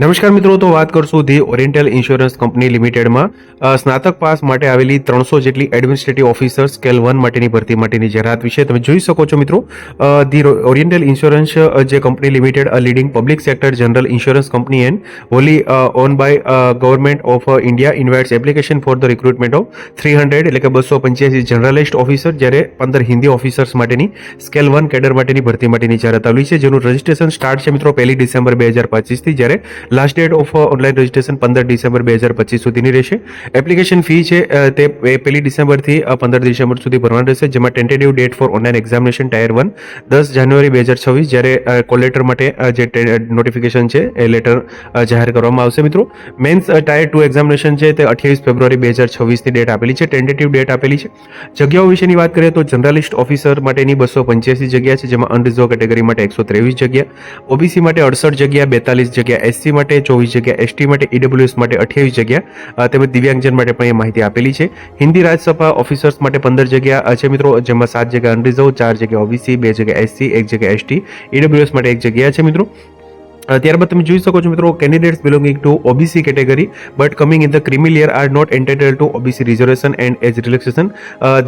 નમસ્કાર મિત્રો, તો વાત કરશું ધી ઓરિએન્ટલ ઇન્સ્યોરન્સ કંપની લિમિટેડમાં. સ્નાતક પાસ માટે આવેલી ત્રણસો જેટલી એડમિનિસ્ટ્રેટિવ ઓફિસર સ્કેલ વન માટેની ભરતી માટેની જાહેરાત વિશે તમે જોઈ શકો છો મિત્રો. ધી ઓરિએન્ટલ ઇન્સ્યોરન્સ જે company limited, a, leading public sector general insurance company and wholly owned by government of India invites application for the recruitment of three hundred, એટલે કે બસો પંચ્યાસી જનરલિસ્ટ ઓફિસર, જ્યારે પંદર હિન્દી ઓફિસર્સ માટેની સ્કેલ વન કેડર માટેની ભરતી માટેની જાહેરાત આવેલી છે, જેનું રજિસ્ટ્રેશન સ્ટાર્ટ છે મિત્રો પહેલી ડિસેમ્બર બે હજાર પચીસથી, જ્યારે last date of online registration પંદર ડિસેમ્બર બે હજાર પચીસ સુધીની રહેશે. એપ્લિકેશન ફી છે તે પહેલી ડિસેમ્બરથી પંદર ડિસેમ્બર સુધી ભરવાની રહેશે, જેમાં tentative date for online examination tier one દસ જાન્યુઆરી બે હજાર છવ્વીસ, જ્યારે કોલેટર માટે જે નોટિફિકેશન છે, એ લેટર જાહેર કરવામાં આવશે, મિત્રો. મેન્સ ટાયર ટુ એક્ઝામિનેશન છે, તે અઠ્યાવીસ ફેબ્રુઆરી બે હજાર છવ્વીસની ડેટ આપેલી છે ટેન્ટેટિવ ડેટ આપેલી છે. જગ્યાઓ વિશેની વાત કરીએ તો જનરલિસ્ટ ઓફિસર માટેની બસો પંચ્યાસી જગ્યા છે, જેમાં અનરિઝર્વ કેટેગરી માટે એકસો ત્રેવીસ જગ્યા ઓબીસી માટે અડસઠ જગ્યા, બેતાલીસ જગ્યા એસસી માટે ચોવીસ જગ્યા એસટી માટે ઈડબ્લ્યુએસ માટે અઠ્યાવીસ જગ્યા તેમજ દિવ્યાંગજન માટે પણ એ માહિતી આપેલી છે. હિન્દી રાજ્યસભા ઓફિસર્સ માટે પંદર જગ્યા છે મિત્રો, જેમાં સાત જગ્યા અનરિઝર્વ ચાર જગ્યા ઓબીસી બે જગ્યા એસસી એક જગ્યા એસટી ઈડબ્લ્યુએસ માટે એક જગ્યા છે મિત્રો. ત્યારબાદ તમે જોઈ શકો છો મિત્રો candidates belonging to OBC category but coming in the creamy layer year are not entitled to OBC reservation and age relaxation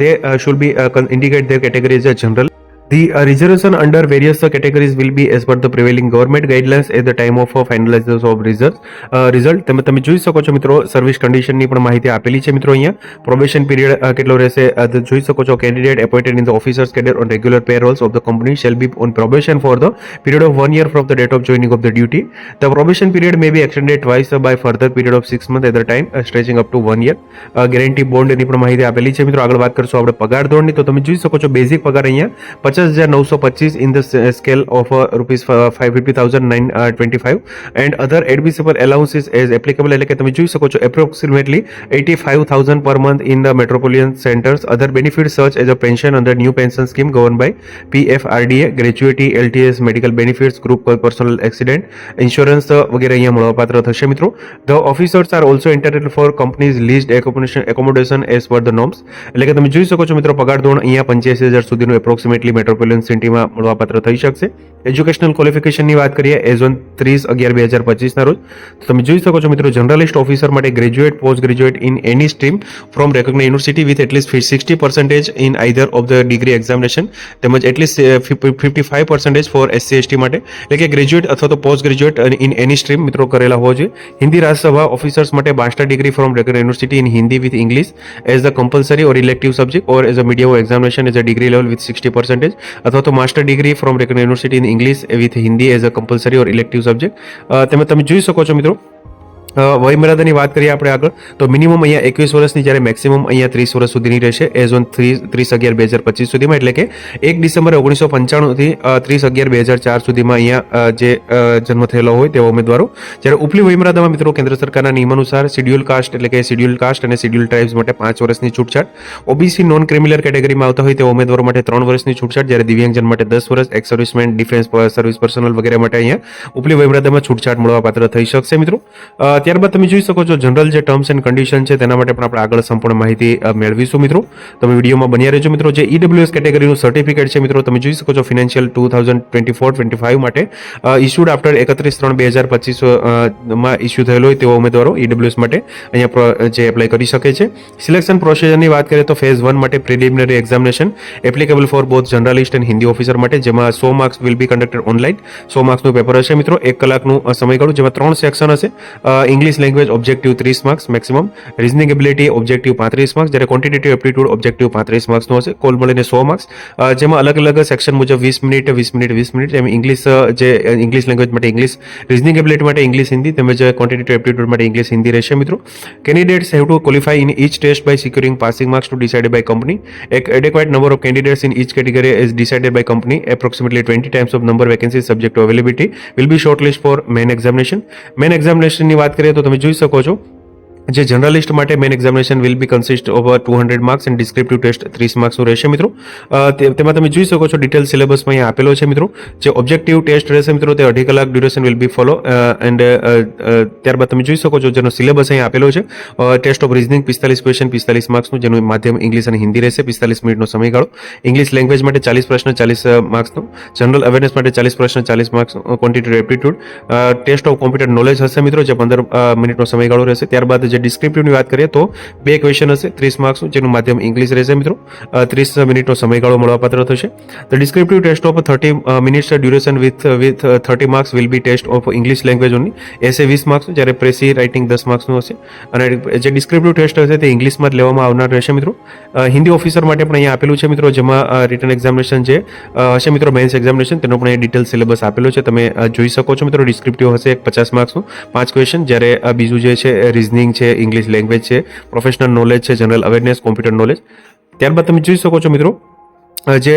they should be indicate category as a general. The uh, reservation under various uh, categories will be as per the prevailing government guidelines at the time of uh, finalization of results. Uh, result તમે તમે જોઈ શકો છો મિત્રો service કન્ડિશનની પણ માહિતી આપેલી છે મિત્રો અહીંયા પ્રોબેશન પીરિયડ કેટલો રહેશે uh, જોઈ શકો છો candidate appointed in the officers cadre on regular payrolls of the company shall be on for the period of one year from the date of joining of the duty. The probation period may be extended twice by further period of six months at the time uh, stretching up to one year. Guarantee બોન્ડની પણ માહિતી આપેલી છે મિત્રો આગળ વાત કરશું આપણે પગાર ધોરણની તો તમે જોઈ શકો છો બેઝિક પગાર અહીંયા પચાસ હજાર નવસો પચીસ in the scale of rupees five fifty thousand nine twenty five and other admissible allowances as applicable એટલે કે તમે જોઈ શકો છો approximately eighty five thousand per month in the metropolitan centres other benefit such as a pension under new pension scheme govern by PFRDA gratuity LTS medical benefits group personal accident insurance વગેરે અહીંયા મળવાપાત્ર થશે મિત્રો the officers are also entitled for companies leased accommodation accommodation as per the norms એટલે કે તમે જોઈ શકો છો, મિત્રો, પગાર ધોરણ અહીંયા પંચ્યાસી હજાર સુધીનું એપ્રોક્સિમેટલી મેટ્રોપોલિયન સિટીમાં મળવાપાત્ર થઈ શકશે. એજ્યુકેશનલ ક્વોલિફિકેશનની વાત કરીએ એઝ ઓન ત્રીસ અગિયાર બે હજાર પચીસના રોજ. તમે જોઈ શકો છો મિત્રો જર્નલિસ્ટ ઓફિસર માટે graduate post graduate in any stream from recognise university with at least sixty percentage in either of the degree examination તેમજ at least fifty five percentage for SC ST માટે. એટલે કે ગ્રેજ્યુએટ અથવા તો post graduate in any stream મિત્રો કરેલા હોવા જોઈએ. હિન્દી રાજ્યસભા ઓફિસર્સ માટે master degree from recognise university in Hindi with English as the compulsory or elective subject or as a media examination as a degree level with sixty percentage અથવા તો master degree from recognise university in English with Hindi as a compulsory or elective subject તમે તમે જોઈ શકો છો મિત્રો વયમર્યાદાની વાત કરીએ આપણે આગળ, તો મિનિમમ અહીંયા એકવીસ વર્ષની જ્યારે મેક્સિમમ અહીંયા ત્રીસ વર્ષ સુધીની રહેશે એઝ ઓન થ્રી ત્રીસ અગિયાર બે હજાર પચીસ સુધીમાં, એટલે કે એક ડિસેમ્બર ઓગણીસો પંચાણુંથી ત્રીસ અગિયાર બે હજાર ચાર સુધીમાં અહીંયા જે જન્મ થયેલો હોય તેવા ઉમેદવારો. જ્યારે ઉપલી વયમર્યાદામાં મિત્રો કેન્દ્ર સરકારના નિયમાનુસાર શિડ્યુલ કાસ્ટ એટલે કે શિડ્યુલ કાસ્ટ અને શિડ્યુલ ટ્રાઇબ્સ માટે પાંચ વર્ષની છૂટછાટ. ઓબીસી નોન ક્રિમિનલ કેટેગરીમાં આવતા હોય તેવા ઉમેદવારો માટે ત્રણ વર્ષની છૂટછાટ, જ્યારે દિવ્યાંગજન માટે દસ વર્ષ ex servicemen defence service personnel વગેરે માટે અહીંયા ઉપલી વયમર્યાદામાં છૂટછાટ મળવાપાત્ર થઈ શકશે મિત્રો. ત્યારબાદ તમે જોઈ શકો છો જનરલ જે ટર્મ્સ એન્ડ કન્ડિશન છે, તેના માટે પણ આપણે આગળ સંપૂર્ણ માહિતી મેળવીશું મિત્રો. તમે વિડીયોમાં બન્યા રહેજો મિત્રો. જે ઈડબ્લ્યુએસ કેટેગરીનું સર્ટિફિકેટ છે મિત્રો, તમે જોઈ શકો છો financial two thousand twenty four twenty five માટે ઇસ્યુડ આફ્ટર એકત્રીસ ત્રણ, બે હજાર પચીસમાં ઇસ્યુ થયેલો હોય તેવા ઉમેદવારો ઈડબ્લ્યુએસ માટે અહીંયા જે એપ્લાય કરી શકે છે. સિલેક્શન પ્રોસિજરની વાત કરીએ તો ફેઝ વન માટે preliminary examination applicable for both journalist and Hindi officer માટે, જેમાં સો marks will be conducted online સો માર્ક્સનું પેપર હશે મિત્રો. એક કલાકનું સમયગાળું, જેમાં ત્રણ સેક્શન હશે. ઇંગ્લિશ લેંગ્વેજ ઓબ્જેક્ટિવ ત્રીસ marks maximum reasoning ability objective પાંત્રીસ માર્ક્સ જ્યારે ક્વોન્ટિટેટિવ એપ્ટિટ્યુડ ઓબ્જેક્ટિવ પાંત્રીસ માર્ક્સનું હશે કોલ મળીને સો માર્ક્સ જેમાં અલગ અલગ સેક્શન મુજબ વીસ મિનિટ વીસ મિનિટ વીસ મિનિટ જેમ ઇંગ્લિશ જે ઇંગ્લિશ લેંગ્વેજ માટે ઇંગ્લિશ રિઝનિંગ એબિલિટી માટે ઇંગ્લિશ હિન્દી તેમજ ક્વોન્ટિટેટિવ એપ્ટિટ્યુડ માટે ઇંગ્લિશ હિન્દી રહેશે મિત્રો candidates have to qualify in each test by securing passing marks to decided by company. Ac- Adequate number of candidates in each category is decided by company. Approximately 20 times of number vacancies subject to availability will be shortlisted for main examination. Main examination વાત કરીએ તો તમે જોઈ શકો છો. જે generalist માટે main examination will be consist over two hundred marks and descriptive test ત્રીસ માર્ક્સનું રહેશે, મિત્રો. તેમાં તમે જોઈ શકો છો ડિટેલ સિલેબસમાં અહીંયા આપેલો છે, મિત્રો. જે ઓબ્જેક્ટિવ ટેસ્ટ રહેશે, મિત્રો, તે અઢી કલાક duration will be follow and ત્યારબાદ તમે જોઈ શકો છો જેનો સિલેબસ અહીંયા આપેલો છે ટેસ્ટ ઓફ રિઝનિંગ પિસ્તાલીસ ક્વેશ્ચન પિસ્તાલીસ માર્ક્સનું જેનું માધ્યમ ઇંગ્લિશ અને હિન્દી રહેશે, પિસ્તાલીસ મિનિટનો સમયગાળો. ઇંગ્લિશ લેંગ્વેજ માટે ચાલીસ પ્રશ્ન ચાલીસ માર્ક્સનો જનરલ અવેરનેસ માટે ચાલીસ પ્રશ્ન ચાલીસ marks quantity aptitude test of computer knowledge હશે, મિત્રો, જે પંદર મિનિટનો સમયગાળો રહેશે. ત્યારબાદ જે ડિસ્ક્રિપ્ટિવની વાત કરીએ તો બે ક્વેશ્ચન હશે. ત્રીસ માર્ક્સનું જેનું માધ્યમ ઇંગ્લિશ રહેશે મિત્રો. ત્રીસ મિનિટનો સમયગાળો મળવાપાત્ર થશે. The descriptive test of thirty minutes duration with with thirty marks will be test of English language only essay વીસ માર્ક્સનું જ્યારે પ્રેસી રાઇટિંગ દસ માર્ક્સનું હશે. અને જે ડિસ્ક્રિપ્ટિવ ટેસ્ટ હશે તે ઇંગ્લિશમાં જ લેવામાં આવનાર રહેશે મિત્રો. હિન્દી ઓફિસર માટે પણ અહીંયા આપેલું છે મિત્રો, જેમાં રિટર્ન એક્ઝામિનેશન જે હશે મિત્રો મેન્સ એક્ઝામિનેશન તેનો પણ એ ડિટેલ સિલેબસ આપેલો છે. તમે જોઈ શકો છો મિત્રો ડિસ્ક્રિપ્ટિવ હશે એક પચાસ માર્ક્સનું પાંચ ક્વેશ્ચન જ્યારે બીજું જે છે રિઝનિંગ છે ઇંગ્લિશ લેંગ્વેજ છે પ્રોફેશનલ નોલેજ છે જનરલ અવેરનેસ કોમ્પ્યુટર નોલેજ ત્યારબાદ તમે જોઈ શકો છો મિત્રો જે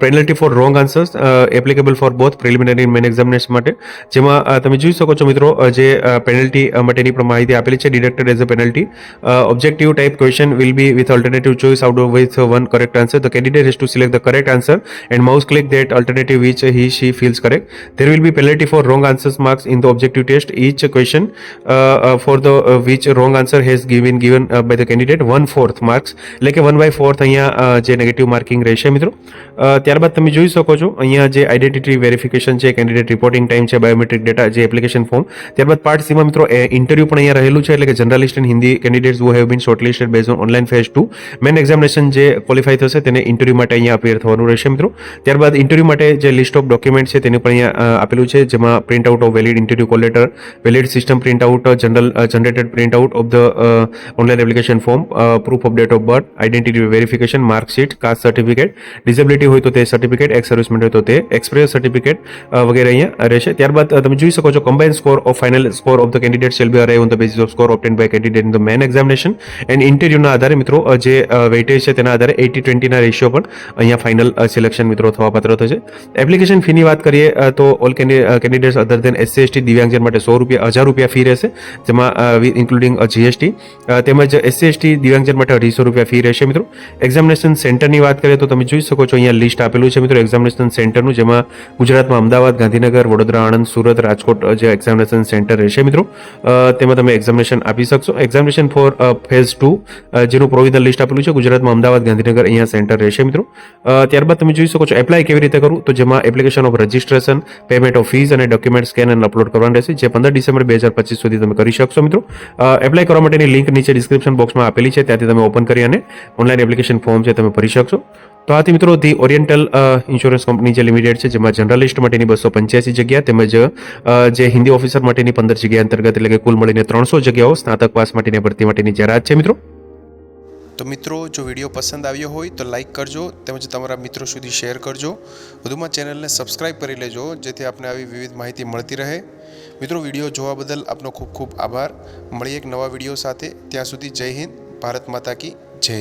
penalty for wrong answers applicable for both preliminary main examination માટે. જેમાં તમે જોઈ શકો છો મિત્રો જે પેનલ્ટી માટેની પણ માહિતી આપેલી છે deducted as a penalty objective type question will be with alternative choice out with one correct answer the candidate has to select the correct answer and mouse click that alternative which he she feels correct there will be penalty for wrong answers marks in the objective test each question for the which wrong answer has given given by the candidate one fourth marks. એટલે કે one by fourth અહીંયા જે negative marking રહેશે, મિત્રો. ત્યારબાદ તમે જોઈ શકો છો, અહીંયા જે આઈડેન્ટિટી વેરિફિકેશન છે કેન્ડિડેટ રિપોર્ટિંગ ટાઈમ છે બાયોમેટ્રિક ડેટા જે એપ્લિકેશન ફોર્મ ત્યારબાદ પાર્ટ સીમાં મિત્રો ઇન્ટરવ્યુ પણ અહીંયા રહેલું છે, એટલે કે generalist and Hindi candidates who have been shortlisted based on online phase 2 main examination જે ક્વોલિફાય થશે, તેને ઇન્ટરવ્યુ માટે અહીંયા અપીયર થવાનું રહેશે મિત્રો. ત્યારબાદ ઇન્ટરવ્યુ માટે જે લિસ્ટ ઓફ ડોક્યુમેન્ટ છે, તેનું પણ અહીંયા આપેલું છે, જેમાં print out of valid interview call letter valid system print out general generated print out of the online application form proof of date of birth identity verification marksheet caste certificate disability હોય તો તે certificate x સર્વિસમેન્ટ હોય તો તે express certificate વગેરે અહીંયા રહેશે ત્યારબાદ અ, તમે જોઈ શકો છો combine score of final score of the candidate shall be arrive on the basis of score obtain by candidate in the main examination and ઇન્ટરવ્યુના આધારે મિત્રો અ, જે વેઇટેજ છે તેના આધારે એટી ટ્વેન્ટીના રેશિયો પણ અહીંયા ફાઇનલ સિલેક્શન મિત્રો થવા પાત્ર થશે એપ્લિકેશન ફીની વાત કરીએ અ, તો all candidates other than SC ST દિવ્યાંગજન માટે સો રૂપિયા હજાર રૂપિયા ફી રહેશે જેમાં ઇન્ક્લુડિંગ જીએસટી તેમજ એસસી એસટી દિવ્યાંગજન માટે અઢીસો રૂપિયા ફી રહેશે મિત્રો એક્ઝામિનેશન સેન્ટરની વાત કરીએ તો તમે જોઈ શકો છો, અહીંયા લિસ્ટ આપેલું છે. મિત્રો એક્ઝામિનેશન સેન્ટરનું જેમાં ગુજરાતમાં અમદાવાદ, ગાંધીનગર, વડોદરા, આણંદ, સુરત, રાજકોટ જે એક્ઝામિનેશન સેન્ટર રહેશે. મિત્રો તેમાં તમે એક્ઝામિનેશન આપી શકશો. એક્ઝામિનેશન ફોર ફેઝ ટુ જેનું પ્રોવિઝનલ લિસ્ટ આપેલું છે, ગુજરાતમાં અમદાવાદ, ગાંધીનગર અહીંયા સેન્ટર રહેશે. મિત્રો ત્યારબાદ તમે જોઈ શકો છો એપ્લાય કેવી રીતે કરવું? તો જેમાં application of registration payment of fees અને ડોક્યુમેન્ટ સ્કેન અને અપલોડ કરવાનું રહેશે, જે પંદર ડિસેમ્બર બે હજાર પચીસ સુધી તમે કરી શકશો. મિત્રો એપ્લાય કરવા માટેની લિંક નીચે ડિસ્ક્રિપ્શન બોક્સમાં આપેલી છે, ત્યાંથી તમે ઓપન કરી અને ઓનલાઈન એપ્લિકેશન ફોર્મ છે તમે ભરી શકશો. તો આથી મિત્રો ધી ઓરિએન્ટલ ઇન્સ્યોરન્સ કંપની જે લિમિટેડ છે, જેમાં જનરલિસ્ટ માટેની બસો પંચ્યાસી જગ્યા તેમજ જે હિન્દી ઓફિસર માટેની પંદર જગ્યા અંતર્ગત એટલે કે કુલ મળીને ત્રણસો જગ્યાઓ સ્નાતક પાસ માટેની ભરતી માટેની જાહેરાત છે મિત્રો. તો મિત્રો, જો વીડિયો પસંદ આવ્યો હોય તો લાઈક કરજો તેમજ તમારા મિત્રો સુધી શેર કરજો. વધુમાં ચેનલને સબસ્ક્રાઈબ કરી લેજો, જેથી આપને આવી વિવિધ માહિતી મળતી રહે. મિત્રો, વીડિયો જોવા બદલ આપનો ખૂબ ખૂબ આભાર. મળીએ એક નવા વીડિયો સાથે. ત્યાં સુધી જય હિન્દ, ભારત માતા કી જય.